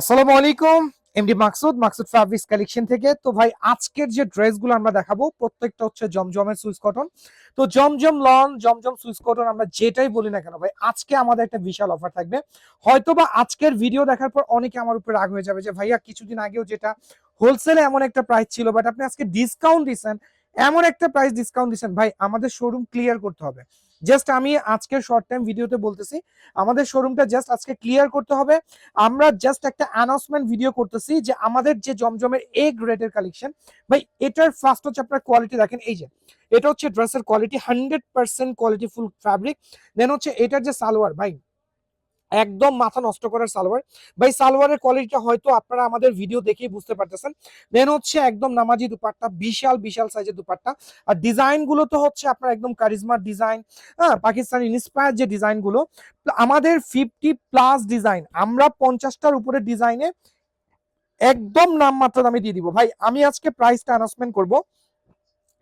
আসসালামু আলাইকুম MD Maksud Maksud fabrics collection থেকে। তো ভাই, আজকের যে ড্রেসগুলো আমরা দেখাবো, প্রত্যেকটা হচ্ছে জমজমের সুইস কটন। তো Zamzam lawn Zamzam Swiss cotton আমরা যেটাই বলি না কেন ভাই, আজকে আমাদের একটা বিশাল অফার থাকবে। হয়তোবা আজকের ভিডিও দেখার পর অনেকে আমার উপরে রাগ হয়ে যাবে যে, ভাইয়া, কিছুদিন আগেও যেটা হোলসেলে এমন একটা প্রাইস ছিল বাট আপনি আজকে ডিসকাউন্ট দিচ্ছেন এমন একটা প্রাইস ডিসকাউন্ট দিচ্ছেন, ভাই, আমাদের শোরুম ক্লিয়ার করতে হবে। জাস্ট আমি আজকের শর্ট টাইম ভিডিওতে বলতেছি, আমাদের শোরুমটা জাস্ট আজকে ক্লিয়ার করতে হবে। আমরা জাস্ট একটা অ্যানাউন্সমেন্ট ভিডিও করতেছি যে আমাদের যে জমজমের এ গ্রেডের কালেকশন ভাই, এটার ফার্স্ট হচ্ছে আপনার কোয়ালিটি দেখেন, এই যে, এটা হচ্ছে ড্রেসের quality hundred percent quality full fabric then হচ্ছে এটার যে সালোয়ার, ভাই একদম মাথা নষ্ট করার সালোয়ার। ভাই, সালোয়ারের কোয়ালিটিটা হয়তো আপনারা আমাদের ভিডিও দেখেই বুঝতে পারতেছেন। দেন হচ্ছে একদম নামাজি দুপাট্টা, বিশাল বিশাল সাইজের দুপাট্টা। আর ডিজাইনগুলো তো হচ্ছে আপনার একদম কারিজমার ডিজাইন হ্যাঁ? পাকিস্তানি ইন্সপায়ার যে ডিজাইনগুলো, আমাদের ফিফটি প্লাস ডিজাইন আমরা পঞ্চাশটার উপরে ডিজাইনে একদম নামমাত্র দামে দিয়ে দিব। ভাই, আমি আজকে প্রাইসটা অ্যানাউন্সমেন্ট করব।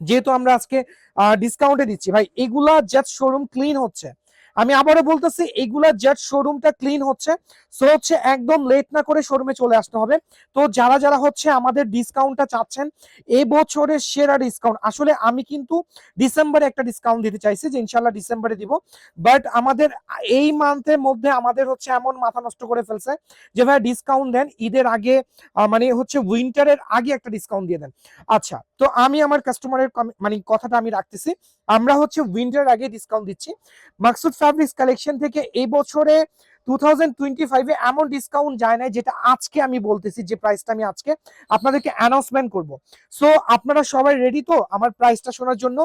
যেহেতু আমরা আজকে ডিসকাউন্টে দিচ্ছি। ভাই, এগুলা জাস্ট শোরুম ক্লিন হচ্ছে। আমি আবারও বলতেছি এগুলা জাস্ট শোরুমটা ক্লিন হচ্ছে। সো হচ্ছে একদম লেট না করে শোরুমে চলে আসতে হবে। তো যারা যারা হচ্ছে আমাদের ডিসকাউন্টটা চাচ্ছেন এ বছরের সেরা ডিসকাউন্ট আসলে আমি কিন্তু ডিসেম্বরে একটা ডিসকাউন্ট দিতে চাইছি, যে ইনশাল্লাহ ডিসেম্বরে দিব। বাট আমাদের এই মান্থের মধ্যে আমাদের হচ্ছে এমন মাথা নষ্ট করে ফেলছে, যে ভাই ডিসকাউন্ট দেন, ঈদের আগে মানে হচ্ছে উইন্টারের আগে একটা ডিসকাউন্ট দিয়ে দেন। আচ্ছা তো আমি আমার কাস্টমারের মানে কথাটা আমি রাখতেছি। আমরা হচ্ছে উইন্টারের আগে ডিসকাউন্ট দিচ্ছি। মাকসুদ ফ্যাব্রিক্স কালেকশন থেকে এই টু থাউজেন্ড টোয়েন্টি ফাইভে এমন ডিসকাউন্ট যায় না যেটা আজকে আমি বলতেছি, যে প্রাইসটা আমি আজকে আপনাদেরকে অ্যানাউন্সমেন্ট করব। সো আপনারা সবাই রেডি তো? আমার প্রাইসটা শোনার জন্য?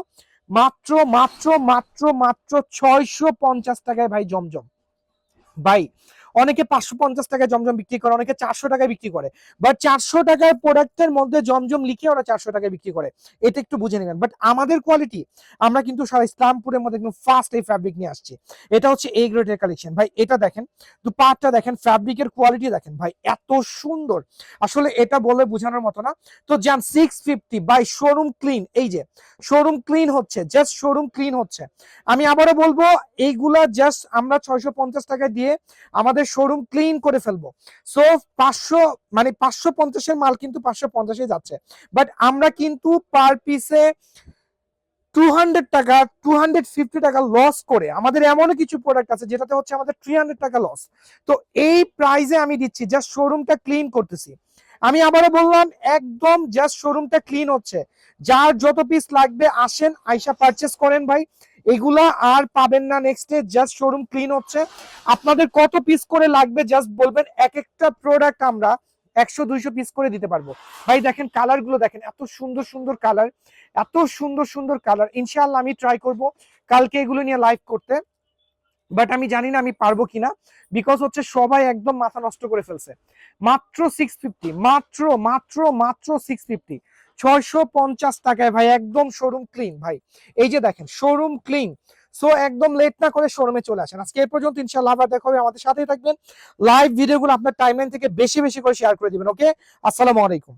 মাত্র মাত্র মাত্র মাত্র ছয়শো পঞ্চাশ টাকায় ভাই জমজম। ভাই অনেকে পাঁচশো পঞ্চাশ টাকায় জমজম বিক্রি করে, অনেকে চারশো টাকায় বিক্রি করে। বাট চারশো টাকায় প্রোডাক্টের মধ্যে জমজম লিখে ওরা চারশো টাকায় বিক্রি করে। এটা একটু বুঝে নেবেন। বাট আমাদের কোয়ালিটি আমরা কিন্তু সারা ইসলামপুরের মধ্যে একদম ফার্স্ট এই ফ্যাব্রিক নিয়ে আসছি। এটা হচ্ছে এই গ্রেডের কালেকশন ভাই, এটা দেখেন তো পার্টটা দেখেন ফ্যাব্রিকের কোয়ালিটি দেখেন। ভাই, এত সুন্দর। আসলে এটা বলে বোঝানোর মতো না। তো যান six fifty by showroom clean এই যে শোরুম ক্লিন হচ্ছে জাস্ট শোরুম ক্লিন হচ্ছে। আমি আবারও বলব, এইগুলা জাস্ট আমরা ছয়শো পঞ্চাশ টাকা দিয়ে আমাদের শোরুম ক্লিন করে ফেলব। সো পাঁচশো মানে পাঁচশো পঞ্চাশের মাল কিন্তু পাঁচশো পঞ্চাশে যাচ্ছে। বাট আমরা কিন্তু পার পিসে টু হান্ড্রেড টাকা টু হান্ড্রেড ফিফটি টাকা লস করে, আমাদের এমনও কিছু প্রোডাক্ট আছে যেটাতে হচ্ছে আমাদের থ্রি হান্ড্রেড টাকা লস তো এই প্রাইজে আমি দিচ্ছি জাস্ট শোরুমটা ক্লিন করতেছি। আমি আবারও বললাম, একদম জাস্ট শোরুমটা ক্লিন হচ্ছে। যার যত পিস লাগবে, আসেন, আইসা পারচেস করেন ভাই। এগুলা আর পাবেন না নেক্সটে জাস্ট শোরুম ক্লিন হচ্ছে। আপনাদের কত পিস করে লাগবে জাস্ট বলবেন এক একটা প্রোডাক্ট আমরা একশো, দুইশো পিস করে দিতে পারব। ভাই, দেখেন কালারগুলো দেখেন, এত সুন্দর সুন্দর কালার এত সুন্দর সুন্দর কালার ইনশাল্লাহ আমি ট্রাই করব কালকে এগুলো নিয়ে লাইভ করতে। বাট আমি জানি না আমি পারব কিনা বিকজ হচ্ছে সবাই একদম মাথা নষ্ট করে ফেলছে। মাত্র সিক্স ফিফটি মাত্র মাত্র মাত্র সিক্স ফিফটি ছয়শো পঞ্চাশ টাকায় ভাই, একদম শোরুম ক্লিন ভাই। এই যে দেখেন শোরুম ক্লিন সো একদম লেট না করে শোরুমে চলে আসেন। আজকে এ পর্যন্ত ইনশাল্লাহ আবার দেখা হবে আমাদের সাথেই থাকবেন। লাইভ ভিডিওগুলো আপনার টাইমলাইন থেকে বেশি বেশি করে শেয়ার করে দিবেন ওকে আসসালামু আলাইকুম।